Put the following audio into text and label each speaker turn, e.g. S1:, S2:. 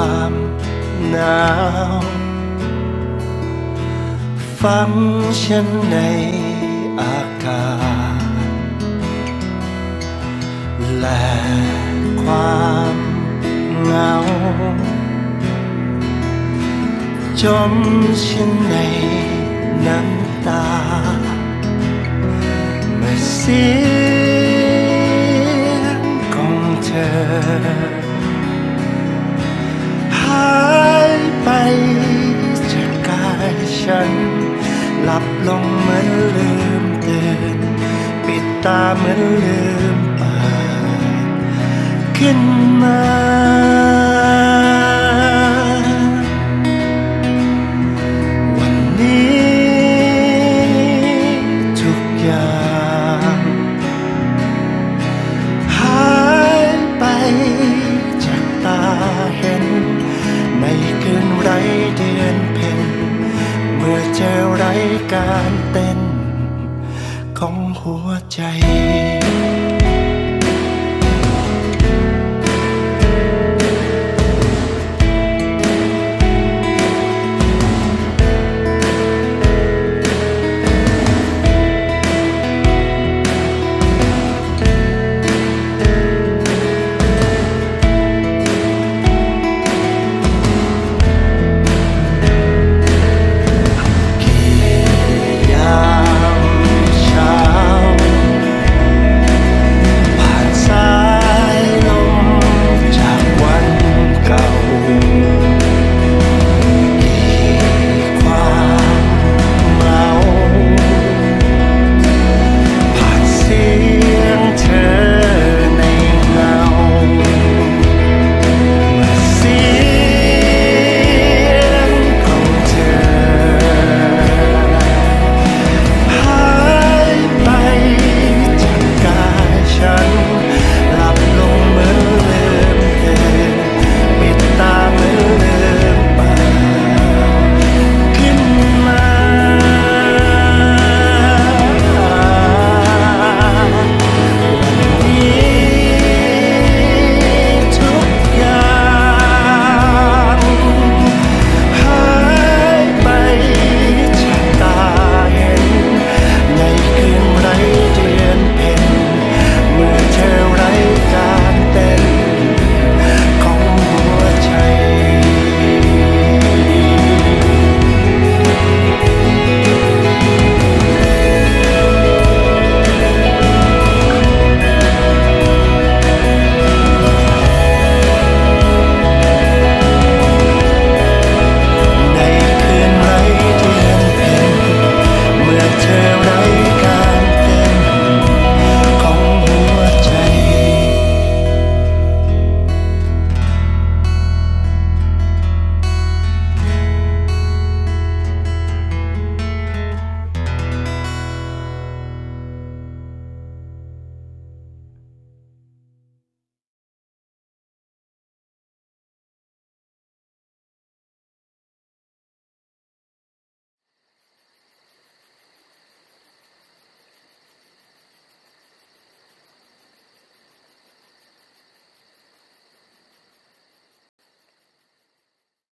S1: ความหนาว ฟังฉันในอากาศ และความเหงา จมฉันในน้ำตาเมื่อเสียงของเธอ ลับลงเหมือนลืมตื่นปิดตาเหมือนลืมปากขึ้นมา การเต้นของหัวใจ